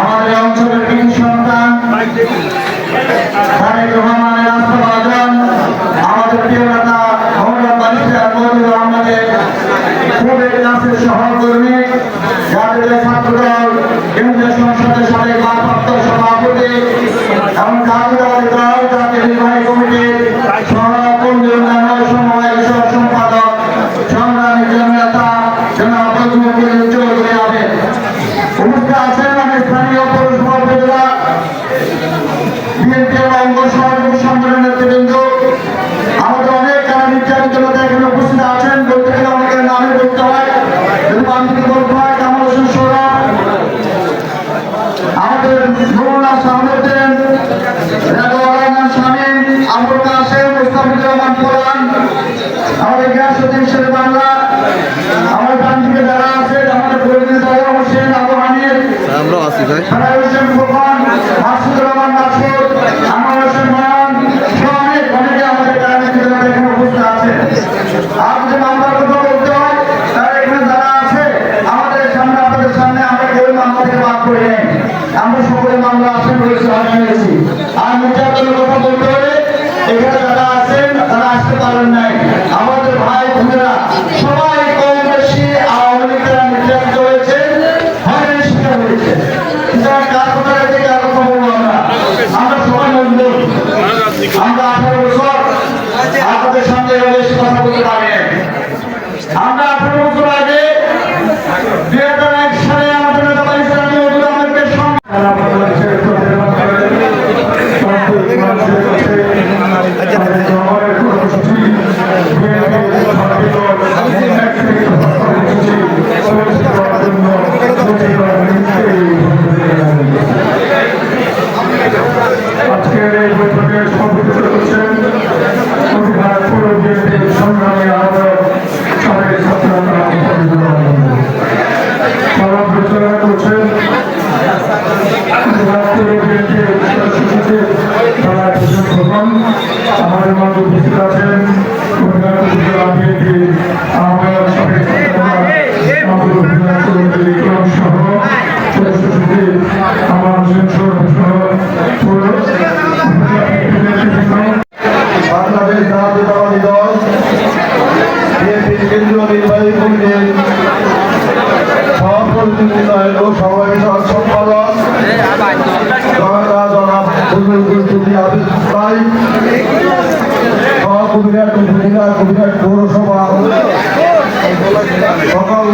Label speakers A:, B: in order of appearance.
A: আমাদের অঞ্চলের বীর সন্তান, তারেক রহমানের রাষ্ট্রভাজন আমাদের প্রিয় নেতা মোহাম্মদ বালিশার মজুর আহমদের খুবই কাছের সহকর্মী, জাতীয় ছাত্রদল, কেন্দ্রীয় সংসদের সাবেক ভারপ্রাপ্ত সভাপতি এবং জাতীয়তাবাদী দল জাতীয় বিএনপি অঙ্গ আমাদের অনেক যারা নির্যাতিত আছেন বলতে গেলে আমাদের নামে বলতে হয়। যদি বাম বলতে হয়, কামাল হোসেন আমাদের নুরুল্লাহ সাহমুদ্দিন রাজওয়ালানা শামীম আবুল কাসেম আমাদের গিয়াসুদ্দিন বাংলা আমার ডান দিকে যারা আছে আমাদের প্রতিনিধি দল হোসেন আবু হানিফ
B: আমরাও আছি ভাই
A: সারাই হোসেন ফুফান মাসুদুর রহমান মাসুদ আমার হোসেন মান সহ অনেক অনেকে আমাদের রাজনীতি দলের এখানে উপস্থিত আছে আর যদি মামলার কথা বলতে হয় তারা এখানে যারা আছে আমাদের সামনে আপনাদের সামনে আমরা কেউ মামলা থেকে বাদ করে নেই আমরা সকলে মামলা আছেন বলেছি অনেক নিয়েছি আর নির্যাতনের কথা বলতে হলে এখানে যারা আছেন, তারা আসতে পারেন নাই। আমাদের ভাই বোনেরা সবাই কম আওয়ামী লীগেরা Gracias. আমাদের
C: মধ্যে উপস্থিত আছেন। আমরা
A: উপজেলা কবিরাট উপজেলা কবিরাট পৌরসভা। সকল